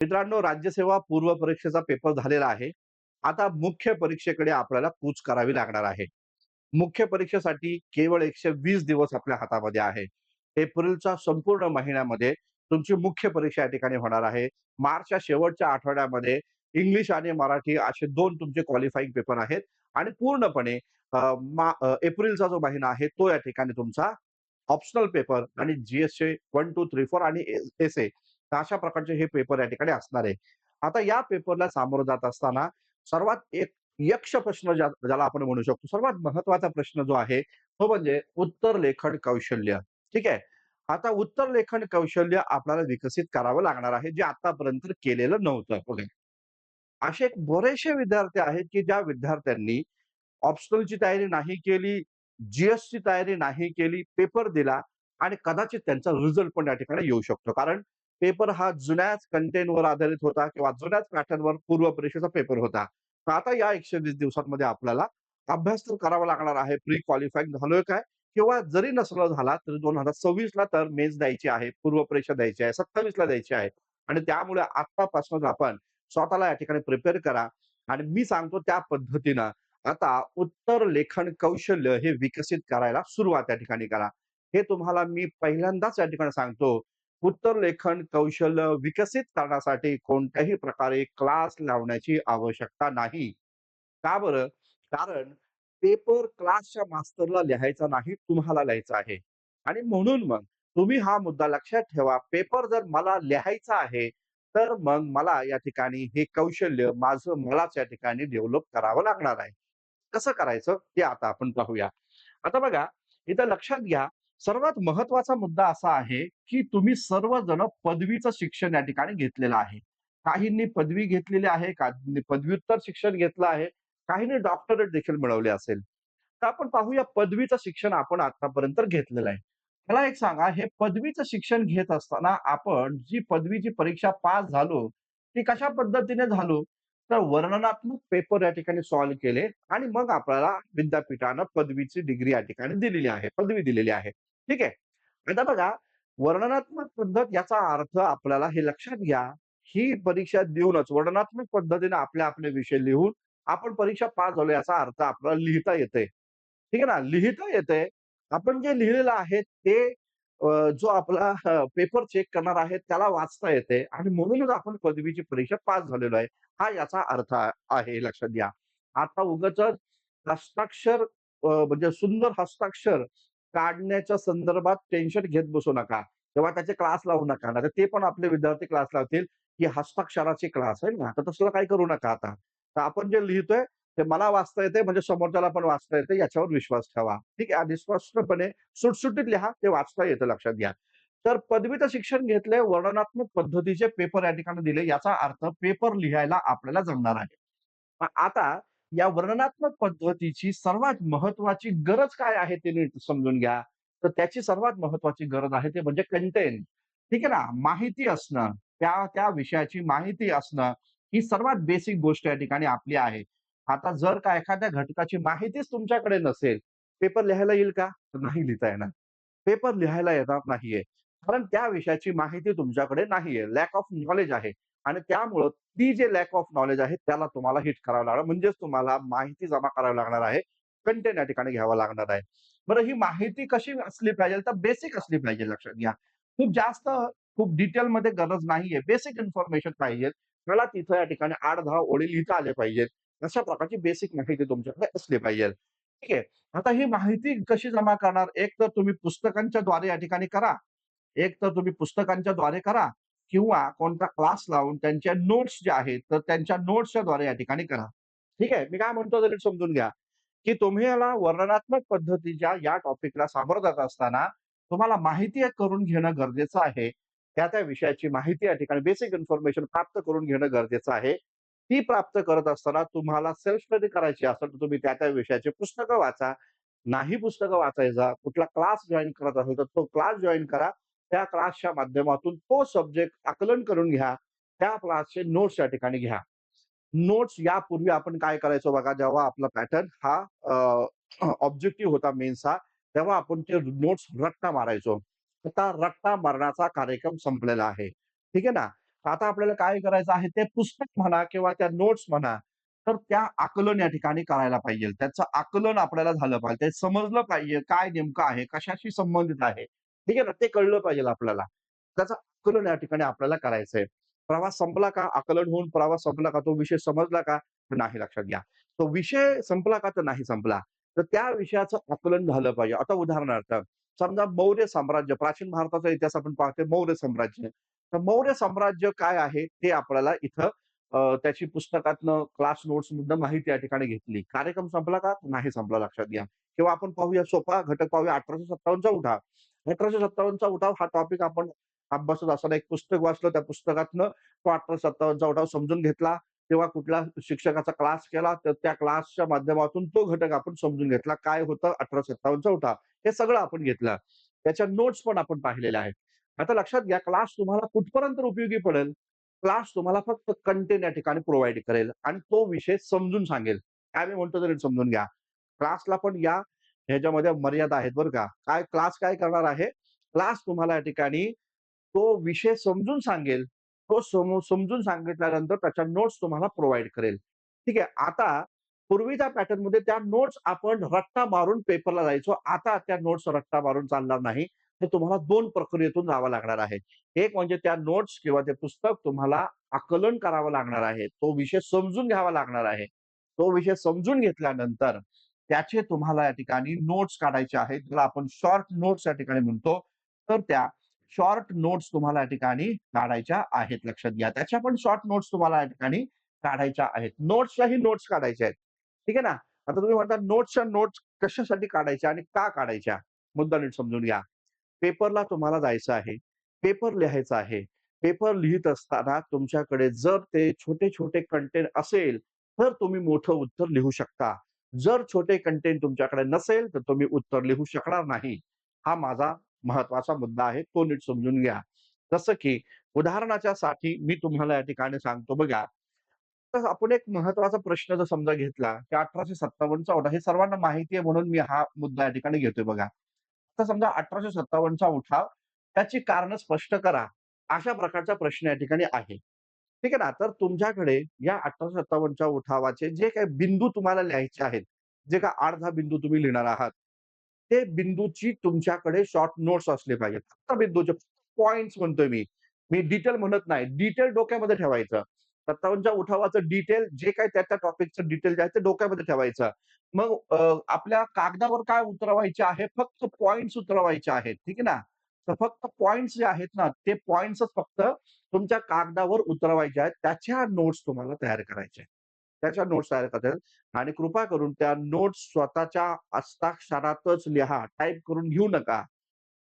मित्रांनो राज्यसेवा पूर्व परीक्षेचा पेपर झालेला आहे. आता मुख्य परीक्षेकडे आपल्याला कूच करावी लागणार आहे. मुख्य परीक्षेसाठी केवळ 120 दिवस आपल्या हातामध्ये आहे. एप्रिलच्या संपूर्ण महिन्यामध्ये तुमची मुख्य परीक्षा या ठिकाणी होणार आहे. मार्चच्या शेवटच्या आठवड्यामध्ये इंग्लिश आणि मराठी असे दोन तुमचे क्वालिफाईंग पेपर आहेत आणि पूर्णपणे एप्रिलचा जो महिना आहे तो या ठिकाणी तुमचा ऑप्शनल पेपर आणि GST one two three four आणि एस ए अशा प्रकारचे हे पेपर या ठिकाणी असणार आहे. आता या पेपरला सामोरं जात असताना सर्वात एक यक्ष प्रश्न ज्या ज्याला आपण म्हणू शकतो, सर्वात महत्त्वाचा प्रश्न जो आहे, तो म्हणजे उत्तर लेखन कौशल्य. ठीक आहे. आता उत्तर लेखन कौशल्य आपल्याला विकसित करावं लागणार आहे, जे आतापर्यंत केलेलं नव्हतं बघा. असे एक बरेचसे विद्यार्थी आहेत, की ज्या विद्यार्थ्यांनी ऑप्शनलची तयारी नाही केली, जीएसची तयारी नाही केली, पेपर दिला आणि कदाचित त्यांचा रिझल्ट पण या ठिकाणी येऊ शकतो. कारण पेपर हा जुन्याच कंटेंटवर आधारित होता किंवा जुन्याच पॅटर्नवर पूर्व परीक्षेचा पेपर होता. आता या 120 दिवसांमध्ये आपल्याला अभ्यास तर करावा लागणार आहे. प्री क्वालिफाईंग झालोय काय? किंवा जरी नसला झाला तरी 2026 ला तर मेन्स द्यायची आहे, पूर्व परीक्षा द्यायची आहे, 27 ला द्यायची आहे आणि त्यामुळे आतापासूनच आपण स्वतःला या ठिकाणी प्रिपेअर करा आणि मी सांगतो त्या पद्धतीनं आता उत्तर लेखन कौशल्य हे विकसित करायला सुरुवात या ठिकाणी करा. हे तुम्हाला मी पहिल्यांदाच या ठिकाणी सांगतो, उत्तर लेखन कौशल्य विकसित करण्यासाठी कोणत्याही प्रकारे क्लास लावण्याची आवश्यकता नाही. का बरं? कारण पेपर क्लासच्या मास्तरला लिहायचा नाही, तुम्हाला लिहायचा आहे. आणि म्हणून मग तुम्ही हा मुद्दा लक्षात ठेवा. पेपर जर मला लिहायचा आहे, तर मग मला या ठिकाणी हे कौशल्य माझं मलाच या ठिकाणी डेव्हलप करावं लागणार आहे. कसं करायचं? ते आता आपण पाहूया. आता बघा, इथं लक्षात घ्या, सर्वात महत्त्वाचा मुद्दा असा आहे, की तुम्ही सर्वजण पदवीचं शिक्षण या ठिकाणी घेतलेलं आहे. काहींनी पदवी घेतलेली आहे, का पदव्युत्तर शिक्षण घेतलं आहे, काहींनी डॉक्टरेट देखील मिळवले असेल. तर आपण पाहूया पदवीचं शिक्षण आपण आतापर्यंत घेतलेलं आहे. मला एक सांगा, हे पदवीचं शिक्षण घेत असताना आपण जी पदवीची परीक्षा पास झालो, ती कशा पद्धतीने झालो? तर वर्णनात्मक पेपर या ठिकाणी सॉल्व्ह केले आणि मग आपल्याला विद्यापीठानं पदवीची डिग्री या ठिकाणी दिलेली आहे, पदवी दिलेली आहे. ठीक आहे. आता बघा, वर्णनात्मक पद्धत याचा अर्थ आपल्याला हे लक्षात घ्या, ही परीक्षा देऊनच वर्णनात्मक पद्धतीने आपल्या आपले विषय लिहून आपण परीक्षा पास झालो याचा अर्थ आपल्याला लिहिता येते ठीक आहे ना? लिहिता येते आपण जे लिहिलेलं आहे ते जो आपला पेपर चेक करणार आहे त्याला वाचता येते आणि म्हणूनच आपण पदवीची परीक्षा पास झालेलो आहे. हा याचा अर्थ आहे लक्षात घ्या. आता उगच हस्ताक्षर म्हणजे सुंदर हस्ताक्षर काढण्याच्या संदर्भात टेन्शन घेत बसू नका तेव्हा त्याचे क्लास लावू नका. ना ते पण आपले विद्यार्थी क्लास लावतील, की हस्ताक्षराचे क्लास आहे ना, तर तसलं काय करू नका आता. तर आपण जे लिहितोय ते मला वाचता येतंय म्हणजे समोरच्याला पण वाचता येतंय याच्यावर विश्वास ठेवा. ठीक आहे. आणि सुटसुटीत लिहा, ते वाचता येतं लक्षात घ्या. तर पदवीचं शिक्षण घेतले वर्णनात्मक पद्धतीचे पेपर या ठिकाणी दिले. याचा अर्थ पेपर लिहायला आपल्याला जमणार आहे. मग आता या वर्णनात्मक पद्धतीची सर्वात महत्वाची गरज काय आहे ते नीट समजून घ्या. तर त्याची सर्वात महत्वाची गरज आहे ते म्हणजे कंटेंट. ठीक आहे ना? माहिती असणं, त्या त्या विषयाची माहिती असणं, ही सर्वात बेसिक गोष्ट या ठिकाणी आपली आहे. आता जर का एखाद्या घटकाची माहितीच तुमच्याकडे नसेल, पेपर लिहायला येईल का? तर नाही लिहिता येणार. पेपर लिहायला येणार नाहीये. कारण त्या विषयाची माहिती तुमच्याकडे नाहीये. लॅक ऑफ नॉलेज आहे आणि त्यामुळं ती जे लॅक ऑफ नॉलेज आहे त्याला तुम्हाला हिट करावं लागणार. म्हणजेच तुम्हाला माहिती जमा करावी लागणार आहे. कंटेंट या ठिकाणी घ्यावा लागणार आहे. बरं ही माहिती कशी असली पाहिजे? तर बेसिक असली पाहिजे लक्षात घ्या. खूप जास्त खूप डिटेलमध्ये गरज नाहीये. बेसिक इन्फॉर्मेशन पाहिजे. मला तिथं या ठिकाणी आठ दहा ओळी लिहिता आले पाहिजेत. अशा प्रकारची बेसिक माहिती तुमच्याकडे असली पाहिजे. ठीक आहे. आता ही माहिती कशी जमा करणार? एक तर तुम्ही पुस्तकांच्या द्वारे या ठिकाणी करा. एक तर तुम्ही पुस्तकांच्या द्वारे करा किंवा कोणता क्लास लावून त्यांच्या नोट्स ज्या आहेत, तर त्यांच्या नोट्सच्या द्वारे या ठिकाणी करा. ठीक आहे. मी काय म्हणतो तरी समजून घ्या, की तुम्हाला वर्णनात्मक पद्धतीच्या या टॉपिकला सामोरं जात असताना तुम्हाला माहिती करून घेणं गरजेचं आहे. त्या-त्या विषयाची माहिती या ठिकाणी बेसिक इन्फॉर्मेशन प्राप्त करून घेणं गरजेचं आहे. ती प्राप्त करत असताना तुम्हाला सेल्फ स्टडी करायची असेल, तर तुम्ही त्या-त्या विषयाची पुस्तकं वाचा. नाही पुस्तकं वाचायचा, कुठला क्लास जॉईन करत असेल, तर तो क्लास जॉईन करा. त्या क्लासच्या माध्यमातून तो सब्जेक्ट आकलन करून घ्या. त्या क्लासचे नोट्स या ठिकाणी घ्या. नोट्स यापूर्वी आपण काय करायचो बघा, जेव्हा आपला पॅटर्न हा ऑब्जेक्टिव्ह होता मेन्सचा, तेव्हा आपण ते नोट्स रट्टा मारायचो. आता रट्टा मारण्याचा कार्यक्रम संपलेला आहे. ठीक आहे ना? आता आपल्याला काय करायचं आहे ते पुस्तक म्हणा किंवा त्या नोट्स म्हणा, तर त्या आकलन या ठिकाणी करायला पाहिजे. त्याचं आकलन आपल्याला झालं पाहिजे. ते समजलं पाहिजे काय नेमकं आहे, कशाशी संबंधित आहे. ठीक आहे ना? ते कळलं पाहिजे आपल्याला. त्याचं आकलन या ठिकाणी आपल्याला करायचंय. प्रवास संपला का? आकलन होऊन प्रवास संपला का? तो विषय समजला का? नाही लक्षात घ्या. तो विषय संपला का? तर नाही संपला. तर त्या विषयाचं आकलन झालं पाहिजे. आता उदाहरणार्थ समजा मौर्य साम्राज्य, प्राचीन भारताचा इतिहास आपण पाहतोय मौर्य साम्राज्य. तर मौर्य साम्राज्य काय आहे ते आपल्याला इथं त्याची पुस्तकातनं क्लास नोट्स मधनं माहिती या ठिकाणी घेतली. कार्यक्रम संपला का? नाही संपला लक्षात घ्या. किंवा आपण पाहूया सोपा घटक पाहूया 1857 चा उठा 1857 चा उठाव हा टॉपिक आपण अभ्यासत असताना एक पुस्तक वाचलं. त्या पुस्तकातनं तो 1857 चा उठाव समजून घेतला. तेव्हा कुठल्या शिक्षकाचा क्लास केला, तर त्या क्लासच्या माध्यमातून तो घटक आपण समजून घेतला. काय होतं 1857 चा उठाव. हे सगळं आपण घेतलं. त्याच्या नोट्स पण आपण पाहिलेल्या आहेत. आता लक्षात घ्या क्लास तुम्हाला कुठपर्यंत उपयोगी पडेल? क्लास तुम्हाला फक्त कंटेंट या ठिकाणी प्रोव्हाइड करेल आणि तो विषय समजून सांगेल. काय मी म्हणतो तरी समजून घ्या. क्लासला पण या ह्याच्यामध्ये मर्यादा आहेत बरं का. काय क्लास काय करणार आहे? क्लास तुम्हाला या ठिकाणी तो विषय समजून सांगेल. तो समजून सांगितल्यानंतर त्याच्या नोट्स तुम्हाला प्रोव्हाइड करेल. ठीक आहे. आता पूर्वीच्या पॅटर्नमध्ये त्या नोट्स आपण रट्टा मारून पेपरला जायचो. आता त्या नोट्स रट्टा मारून चालणार नाही. तर तुम्हाला दोन प्रक्रियेतून जावं लागणार आहे. एक म्हणजे त्या नोट्स किंवा ते पुस्तक तुम्हाला आकलन करावं लागणार आहे. तो विषय समजून घ्यावा लागणार आहे. तो विषय समजून घेतल्यानंतर त्याचे तुम्हाला या ठिकाणी नोट्स काढायचे आहेत. ज्याला आपण शॉर्ट नोट्स या ठिकाणी म्हणतो. तर त्या शॉर्ट नोट्स तुम्हाला या ठिकाणी काढायच्या आहेत. लक्षात घ्या. त्याच्या पण शॉर्ट नोट्स तुम्हाला या ठिकाणी काढायच्या आहेत. नोट्सच्याही नोट्स काढायच्या आहेत. ठीक आहे ना? आता तुम्ही म्हणता नोट्सच्या नोट्स कशासाठी काढायच्या आणि का काढायच्या? मुद्दा नीट समजून घ्या. पेपरला तुम्हाला जायचं आहे. पेपर लिहायचा आहे. पेपर लिहित असताना तुमच्याकडे जर ते छोटे-छोटे कंटेंट असेल, तर तुम्ही मोठं उत्तर लिहू शकता. जर छोटे कंटेंट तुमच्याकडे नसेल, तर तुम्ही उत्तर लिहू शकणार नाही. हा माझा महत्त्वाचा मुद्दा आहे. तो नीट समजून घ्या. जसं की उदाहरणाच्या साठी मी तुम्हाला या ठिकाणी सांगतो बघा. तर आपण एक महत्त्वाचा प्रश्न जर समजा घेतला, की 1857 चा उठाव हे सर्वांना माहिती आहे म्हणून मी हा मुद्दा या ठिकाणी घेतोय बघा. आता समजा अठराशे सत्तावन्नचा उठाव, त्याची कारणं स्पष्ट करा. अशा प्रकारचा प्रश्न या ठिकाणी आहे. ठीक आहे ना? तर तुमच्याकडे या अठराशे सत्तावन्नच्या उठावाचे जे काही बिंदू तुम्हाला लिहायचे आहेत, जे का अर्धा बिंदू तुम्ही लिहिणार आहात, ते बिंदूची तुमच्याकडे शॉर्ट नोट्स असले पाहिजेत. फक्त बिंदूचे पॉइंट म्हणतोय मी. मी डिटेल म्हणत नाही. डिटेल डोक्यामध्ये ठेवायचं. सत्तावन्नच्या उठावाचं डिटेल जे काही त्या-त्या टॉपिकचं डिटेल जे आहे ते डोक्यामध्ये ठेवायचं. मग आपल्या कागदावर काय उतरवायचे आहे? फक्त पॉइंट उतरवायचे आहेत. ठीक आहे ना? तर फक्त पॉइंट्स जे आहेत ना, ते पॉइंट्सच फक्त तुमच्या कागदावर उतरवायचे आहेत. त्याच्या नोट्स तुम्हाला तयार करायच्या आहेत. त्याच्या नोट्स तयार करायच्या आणि कृपा करून त्या नोट्स स्वतःच्या हस्ताक्षरातच लिहा. टाईप करून घेऊ नका.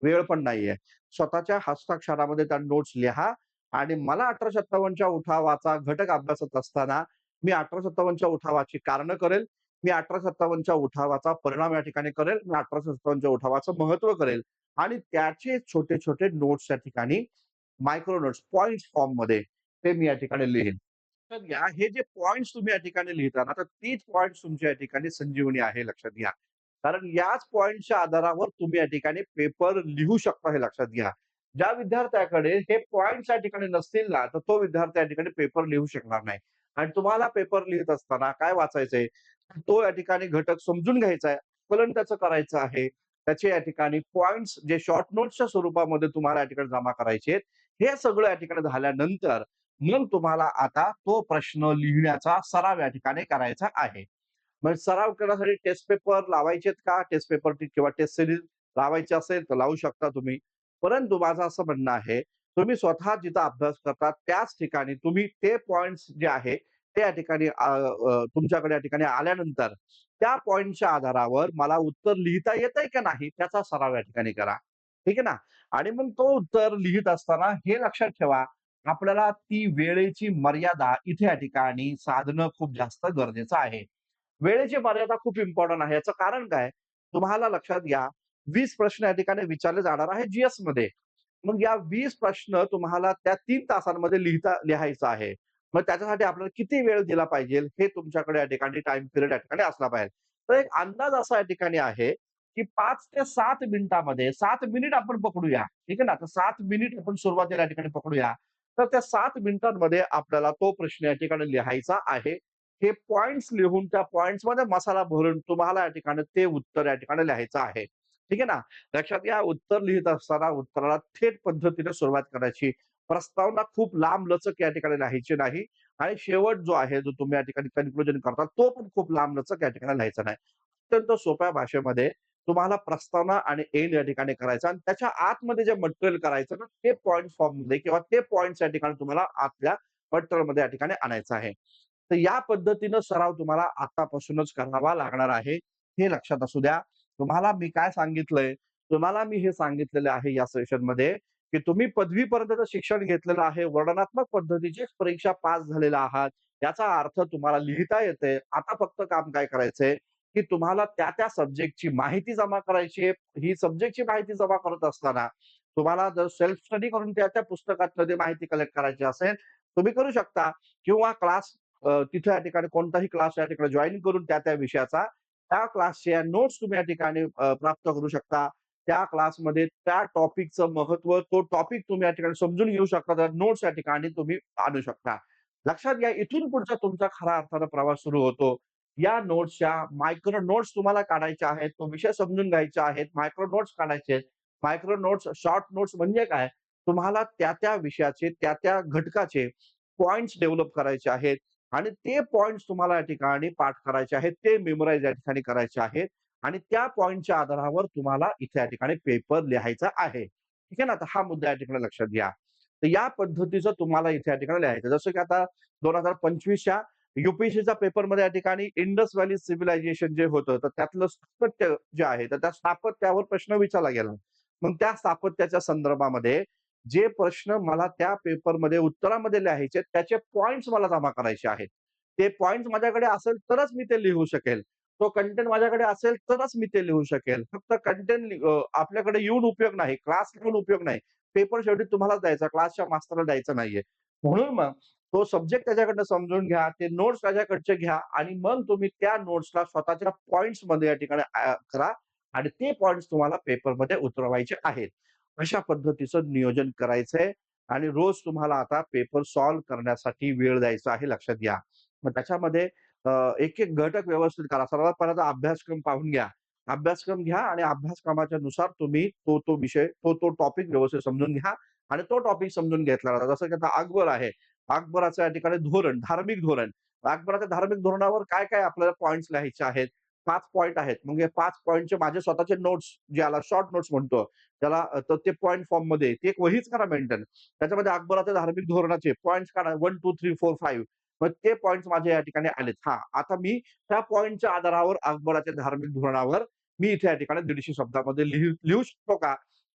वेळ पण नाहीये. स्वतःच्या हस्ताक्षरामध्ये त्या नोट्स लिहा आणि मला 1857 च्या उठावाचा घटक अभ्यासत असताना मी अठरा सत्तावन्नच्या उठावाची कारणं करेल. मी अठरा सत्तावन्नच्या उठावाचा परिणाम या ठिकाणी करेल. मी 1857 च्या उठावाचं महत्त्व करेल आणि त्याचे छोटे-छोटे नोट्स या ठिकाणी मायक्रो नोट्स, पॉईंट फॉर्ममध्ये ते मी या ठिकाणी लिहीन. तर या हे जे पॉइंट्स तुम्ही या ठिकाणी लिहिता ना, तर तीच पॉइंट तुमच्या या ठिकाणी संजीवनी आहे लक्षात घ्या. कारण याच पॉइंटच्या आधारावर तुम्ही या ठिकाणी पेपर लिहू शकता हे लक्षात घ्या. ज्या विद्यार्थ्याकडे हे पॉइंट्स या ठिकाणी नसतील ना, तर तो विद्यार्थी या ठिकाणी पेपर लिहू शकणार नाही. आणि तुम्हाला पेपर लिहित असताना काय वाचायचंय? तो या ठिकाणी घटक समजून घ्यायचा आहे. आकलन त्याचं करायचं आहे. त्याचे या ठिकाणी पॉइंट्स जे शॉर्ट नोट्सच्या स्वरूपामध्ये तुम्हाला या ठिकाणी जमा करायचे आहेत. हे सगळं या ठिकाणी झाल्यानंतर मग तुम्हाला आता तो प्रश्न लिहिण्याचा सराव या ठिकाणी करायचा आहे. म्हणजे सराव करण्यासाठी टेस्ट पेपर लावायचेत का? टेस्ट पेपर किंवा टेस्ट सिरीज लावायची असेल तर लावू शकता तुम्ही. परंतु माझं असं म्हणणं आहे, तुम्ही स्वतः जिथं अभ्यास करता त्याच ठिकाणी तुम्ही ते पॉइंट्स जे आहे, ते या ठिकाणी तुमच्याकडे या ठिकाणी आल्यानंतर त्या पॉइंटच्या आधारावर मला उत्तर लिहिता येतंय का नाही त्याचा सराव या ठिकाणी करा. ठीक आहे ना? आणि मग तो उत्तर लिहित असताना हे लक्षात ठेवा, आपल्याला ती वेळेची मर्यादा इथे या ठिकाणी साधणं खूप जास्त गरजेचं आहे. वेळेची मर्यादा खूप इम्पॉर्टंट आहे. याचं कारण काय? तुम्हाला लक्षात घ्या वीस प्रश्न या ठिकाणी विचारले जाणार आहे जीएसमध्ये मग या वीस प्रश्न तुम्हाला त्या तीन तासांमध्ये लिहिता लिहायचं आहे. मग त्याच्यासाठी आपल्याला किती वेळ दिला पाहिजे? हे तुमच्याकडे या ठिकाणी टाइम पिरियड या ठिकाणी असला पाहिजे. तर एक अंदाज असा या ठिकाणी आहे, की पाच ते सात मिनिटामध्ये सात मिनिट आपण पकडूया. ठीक आहे ना? तर सात मिनिट आपण सुरुवातीला या ठिकाणी पकडूया. तर त्या सात मिनिटांमध्ये आपल्याला तो प्रश्न या ठिकाणी लिहायचा आहे. हे पॉइंट्स लिहून त्या पॉइंट्समध्ये मसाला भरून तुम्हाला या ठिकाणी ते उत्तर या ठिकाणी लिहायचं आहे. ठीक आहे ना? लक्षात घ्या उत्तर लिहित असताना उत्तराला थेट पद्धतीने सुरुवात करायची. प्रस्तावना खूप लांबलचक या ठिकाणी लिहायची नाही आणि शेवट जो आहे, जो तुम्ही या ठिकाणी कन्क्लुजन करता, तो पण खूप लांब लचक या ठिकाणी लिहायचा नाही. अत्यंत सोप्या भाषेमध्ये तुम्हाला प्रस्तावना आणि एंड या ठिकाणी करायचा आणि त्याच्या आतमध्ये जे मटेरियल करायचं ना, ते फॉर्म फॉर्ममध्ये किंवा ते पॉईंट या ठिकाणी तुम्हाला आतल्या मटेरियलमध्ये या ठिकाणी आणायचं आहे. तर या पद्धतीनं सराव तुम्हाला आतापासूनच करावा लागणार आहे. हे लक्षात असू द्या. तुम्हाला मी काय सांगितलंय, तुम्हाला मी हे सांगितलेलं आहे या सेशनमध्ये, की तुम्ही पदवीपर्यंतचं शिक्षण घेतलेलं आहे. वर्णनात्मक पद्धतीचीच परीक्षा पास झालेला आहात. याचा अर्थ तुम्हाला लिहिता येते आता फक्त काम काय करायचंय, की तुम्हाला त्या-त्या सब्जेक्टची माहिती जमा करायची आहे. ही सब्जेक्टची माहिती जमा करत असताना तुम्हाला जर सेल्फ स्टडी करून त्या-त्या पुस्तकातनं माहिती कलेक्ट करायची असेल, तुम्ही करू शकता किंवा क्लास तिथे या ठिकाणी कोणताही क्लास या ठिकाणी जॉईन करून त्या-त्या विषयाचा, त्या क्लासच्या नोट्स तुम्ही या ठिकाणी प्राप्त करू शकता. त्या क्लासमध्ये त्या टॉपिकचं महत्त्व तो टॉपिक तुम्ही या ठिकाणी समजून घेऊ शकता. तर नोट्स या ठिकाणी तुम्ही आणू शकता. लक्षात घ्या, इथून पुढचा तुमचा खऱ्या अर्थाचा प्रवास सुरू होतो. या नोट्सच्या मायक्रो नोट्स तुम्हाला काढायच्या आहेत. तो विषय समजून घ्यायचे आहेत. मायक्रो नोट्स काढायचे आहेत. मायक्रो नोट्स, शॉर्ट नोट्स म्हणजे काय? तुम्हाला त्या-त्या विषयाचे, त्या-त्या घटकाचे पॉइंट्स डेव्हलप करायचे आहेत आणि ते पॉइंट्स तुम्हाला या ठिकाणी पाठ करायचे आहेत. ते मेमोराईज या ठिकाणी करायचे आहेत आणि त्या पॉईंटच्या आधारावर तुम्हाला इथे या ठिकाणी पेपर लिहायचा आहे. ठीक आहे ना? आता हा मुद्दा या ठिकाणी लक्षात घ्या. तर या पद्धतीचं तुम्हाला इथे या ठिकाणी लिहायचं. जसं की आता दोन हजार पंचवीसच्या युपीएससीच्या पेपरमध्ये या ठिकाणी इंडस व्हॅली सिव्हिलायझेशन जे होतं, तर त्यातलं स्थापत्य जे आहे, तर त्या स्थापत्यावर प्रश्न विचारला गेला. मग त्या स्थापत्याच्या संदर्भामध्ये जे प्रश्न मला त्या पेपरमध्ये उत्तरामध्ये लिहायचे, त्याचे पॉइंट्स मला जमा करायचे आहेत. ते पॉइंट्स माझ्याकडे असेल तरच मी ते लिहू शकेल. तो कंटेंट माझ्याकडे असेल तरच मी ते लिहू शकेल. फक्त कंटेंट आपल्याकडे येऊन उपयोग नाही. क्लास लिहून उपयोग नाही. पेपर शेवटी तुम्हालाच द्यायचा, क्लासच्या मास्तरला द्यायचा नाहीये. म्हणून मग तो सब्जेक्ट त्याच्याकडनं समजून घ्या. ते नोट्स त्याच्याकडचे घ्या आणि मग तुम्ही त्या नोट्सला स्वतःच्या पॉइंट्समध्ये या ठिकाणी करा आणि ते पॉइंट्स तुम्हाला पेपरमध्ये उतरवायचे आहेत. अशा पद्धतीचं नियोजन करायचंय आणि रोज तुम्हाला आता पेपर सॉल्व्ह करण्यासाठी वेळ द्यायचा आहे, लक्षात घ्या. मग त्याच्यामध्ये एक-एक घटक व्यवस्थित करा. सर्वात पहिल्यांदा अभ्यासक्रम पाहून घ्या. अभ्यासक्रम घ्या आणि अभ्यासक्रमाच्या नुसार तुम्ही तो, तो विषय, तो, तो टॉपिक व्यवस्थित समजून घ्या आणि तो टॉपिक समजून घेतला जातो. जसं की आता अकबर आहे. अकबराचं या ठिकाणी धोरण, धार्मिक धोरण. अकबराच्या धार्मिक धोरणावर काय-काय आपल्याला पॉईंट्स लिहायचे आहेत. पाच पॉईंट आहेत. मग हे पाच पॉईंटचे माझे स्वतःचे नोट्स, ज्याला शॉर्ट नोट्स म्हणतो. त्याला तर ते पॉइंट फॉर्ममध्ये ते एक वहीच करा मेंटेन. त्याच्यामध्ये अकबराच्या धार्मिक धोरणाचे पॉईंट काढा 1, 2, 3, 4, 5 मग ते पॉईंट माझे या ठिकाणी आलेत. हा आता मी त्या पॉईंटच्या आधारावर अकबराच्या धार्मिक धोरणावर मी इथे या ठिकाणी दीडशे शब्दामध्ये लिहू लिहू शकतो का?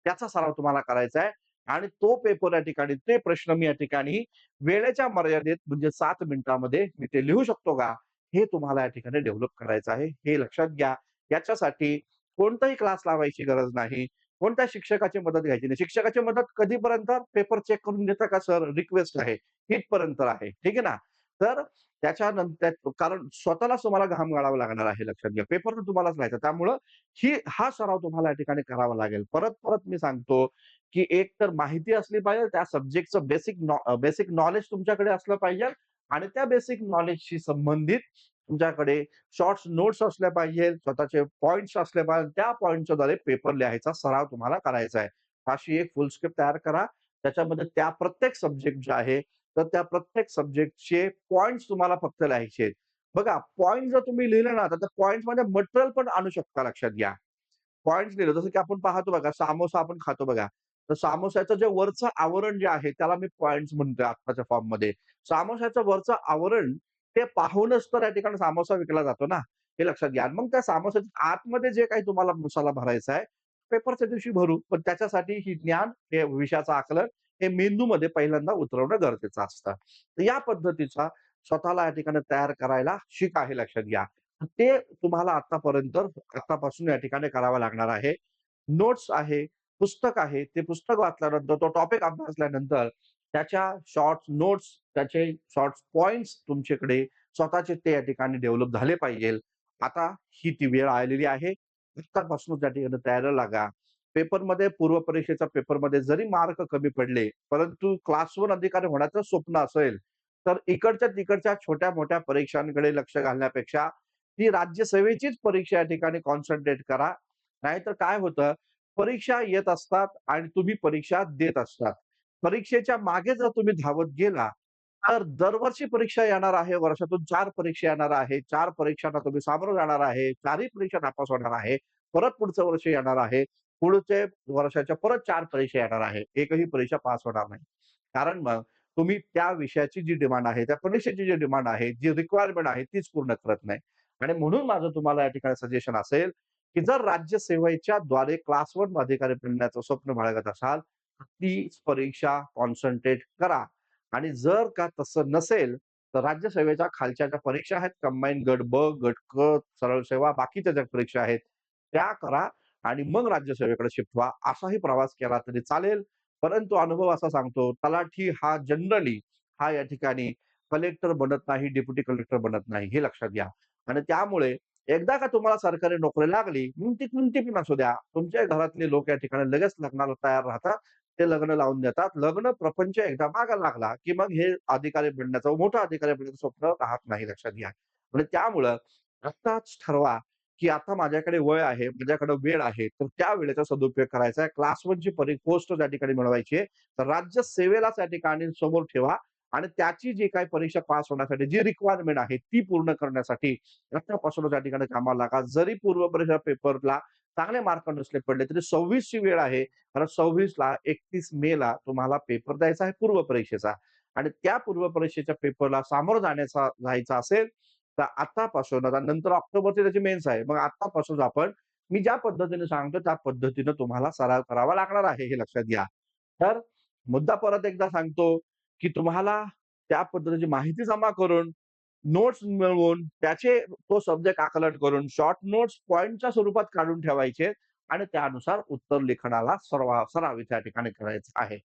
त्याचा सराव तुम्हाला करायचा आहे आणि तो पेपर या ठिकाणी, ते प्रश्न मी या ठिकाणी वेळेच्या मर्यादेत म्हणजे सात मिनिटामध्ये मी ते लिहू शकतो का? हे तुम्हाला या ठिकाणी डेव्हलप करायचं आहे. हे लक्षात घ्या. याच्यासाठी कोणताही क्लास लावायची गरज नाही. कोणत्या शिक्षकाची मदत घ्यायची नाही. शिक्षकाची मदत कधीपर्यंत? पेपर चेक करून देता का सर? रिक्वेस्ट आहे. इथपर्यंत आहे. ठीक आहे ना? तर त्याच्यानंतर कारण स्वतःलाच तुम्हाला घाम गाळावा लागणार आहे, लक्षात घ्या. पेपर तर तुम्हालाच लिहायचा. त्यामुळं ही हा सराव तुम्हाला या ठिकाणी करावा लागेल. परत-परत मी सांगतो, की एक तर माहिती असली पाहिजे, त्या सब्जेक्टचं बेसिक नॉ बेसिक नॉलेज तुमच्याकडे असलं पाहिजे आणि त्या बेसिक नॉलेजशी संबंधित तुमच्याकडे शॉर्ट्स नोट्स असल्या पाहिजे, स्वतःचे पॉइंट्स असले पाहिजे. त्या पॉइंटच्या द्वारे पेपर लिहायचा सराव तुम्हाला करायचा आहे. अशी एक फुल स्क्रिप्ट तयार करा. त्याच्यामध्ये त्या प्रत्येक सब्जेक्ट जे आहे, तर त्या प्रत्येक सब्जेक्टचे पॉइंट तुम्हाला फक्त लिहायचे आहेत. बघा पॉइंट जर तुम्ही लिहिलं ना, तर त्या पॉइंट्समध्ये मटेरियल पण आणू शकता, लक्षात घ्या. पॉइंट लिहिलं, जसं की आपण पाहतो बघा, सामोसा आपण खातो बघा. तर सामोस्याचं जे वरचं आवरण जे आहे, त्याला मी पॉइंट म्हणतोय आत्ताच्या फॉर्ममध्ये सामोस्याचं वरचं आवरण ते पाहूनच तर या ठिकाणी सामोसा विकला जातो ना, हे लक्षात घ्या. मग त्या सामोस्याच्या आतमध्ये जे काही तुम्हाला मसाला भरायचा आहे, पेपरच्या दिवशी भरू. पण त्याच्यासाठी ही ज्ञान, हे विषयाचं आकलन, हे मेंदूमध्ये पहिल्यांदा उतरवणं गरजेचं असतं. तर या पद्धतीचा स्वतःला या ठिकाणी तयार करायला शिका, हे लक्षात घ्या. ते तुम्हाला आतापर्यंत आतापासून या ठिकाणी करावं लागणार आहे. नोट्स आहे, पुस्तक आहे. ते पुस्तक वाचल्यानंतर, तो टॉपिक अभ्यासल्यानंतर त्याच्या शॉर्ट नोट्स, त्याचे शॉर्ट पॉइंट्स तुमच्याकडे स्वतःचे ते या ठिकाणी डेव्हलप झाले पाहिजे आता ही ती वेळ आलेली आहे. आत्तापासूनच त्या ठिकाणी तयार लागा. पेपरमध्ये पूर्व परीक्षेच्या पेपरमध्ये जरी मार्क कमी पडले, परंतु क्लास वन अधिकारी होण्याचं स्वप्न असेल, तर इकडच्या-तिकडच्या छोट्या-मोठ्या परीक्षांकडे लक्ष घालण्यापेक्षा ती राज्यसेवेचीच परीक्षा या ठिकाणी कॉन्सन्ट्रेट करा. नाहीतर काय होतं, परीक्षा येत असतात आणि तुम्ही परीक्षा देत असतात. परीक्षेच्या मागे जर तुम्ही धावत गेला, तर दरवर्षी परीक्षा येणार आहे. वर्षातून चार परीक्षा येणार आहे. चार परीक्षांना तुम्ही सामोरं जाणार आहे. चारही परीक्षा नापास होणार आहे. परत पुढचं वर्ष येणार आहे. पुढचे वर्षाच्या परत चार परीक्षा येणार आहे. एकही परीक्षा पास होणार नाही. कारण मग तुम्ही त्या विषयाची जी डिमांड आहे, त्या परीक्षेची जी डिमांड आहे, जी रिक्वायरमेंट आहे तीच पूर्ण करत नाही. आणि म्हणून माझं तुम्हाला या ठिकाणी सजेशन असेल, की जर राज्यसेवेच्या द्वारे क्लास वन अधिकारी मिळण्याचं स्वप्न बाळगत असाल, तीच परीक्षा कॉन्सन्ट्रेट करा. आणि जर का तसं नसेल, तर राज्यसेवेच्या खालच्या ज्या परीक्षा आहेत, कंबाईन गट ब, गट क, सरळ सेवा, बाकीच्या ज्या परीक्षा आहेत, त्या करा आणि मग राज्यसेवेकडे शिफ्ट व्हा. असाही प्रवास केला तरी चालेल. परंतु अनुभव असा सांगतो, तलाठी हा जनरली हा या ठिकाणी कलेक्टर बनत नाही, डेप्युटी कलेक्टर बनत नाही, हे लक्षात घ्या. आणि त्यामुळे एकदा का तुम्हाला सरकारी नोकरी लागली, ती कोणती पण असू द्या, तुमच्या घरातले लोक या ठिकाणी लगेच लग्नाला तयार राहतात. ते लग्न लावून देतात. लग्न प्रपंच एकदा मागे लागला, की मग हे अधिकारी बनण्याचं, मोठा अधिकारी बनण्याचं स्वप्न राहत नाही, लक्षात घ्या. म्हणजे त्यामुळं आत्ताच ठरवा, की आता माझ्याकडे वय आहे, माझ्याकडे वेळ आहे, तर त्या वेळेचा सदुपयोग करायचा आहे. क्लास वनची परी पोस्ट त्या ठिकाणी मिळवायची आहे, तर राज्यसेवेलाच त्या ठिकाणी समोर ठेवा आणि त्याची जी काही परीक्षा पास होण्यासाठी जी रिक्वायरमेंट आहे, ती पूर्ण करण्यासाठी आत्तापासूनच त्या ठिकाणी कामाला लागा. जरी पूर्व परीक्षा पेपरला चांगले मार्क नसले पडले, तरी 26 ची वेळ आहे. कारण 26 ला 31 मे ला तुम्हाला पेपर द्यायचा आहे पूर्व परीक्षेचा आणि त्या पूर्व परीक्षेच्या पेपरला सामोरं जाण्याचा जायचा असेल, तर आतापासून आता नंतर ऑक्टोबरची त्याची मेन्स आहे. मग आतापासून आपण मी ज्या पद्धतीने सांगतो, त्या पद्धतीनं तुम्हाला सराव करावा लागणार आहे, हे लक्षात घ्या. तर मुद्दा परत एकदा सांगतो, की तुम्हाला त्या पद्धतीची माहिती जमा करून, नोट्स मिळवून, त्याचे तो सब्जेक्ट आकलन करून, शॉर्ट नोट्स पॉइंटच्या स्वरूपात काढून ठेवायचे आणि त्यानुसार उत्तर लिखाणाला सराव सराव त्या ठिकाणी करायचा आहे.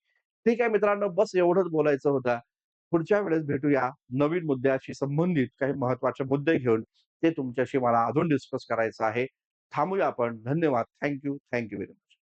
ठीक आहे मित्रांनो, बस एवढंच बोलायचं होतं. पुढच्या वेळेस भेटूया नवीन मुद्द्याशी संबंधित काही महत्त्वाचे मुद्दे घेऊन. ते तुमच्याशी मला अजून डिस्कस करायचं आहे. थांबूया आपण. धन्यवाद. Thank you thank you very much.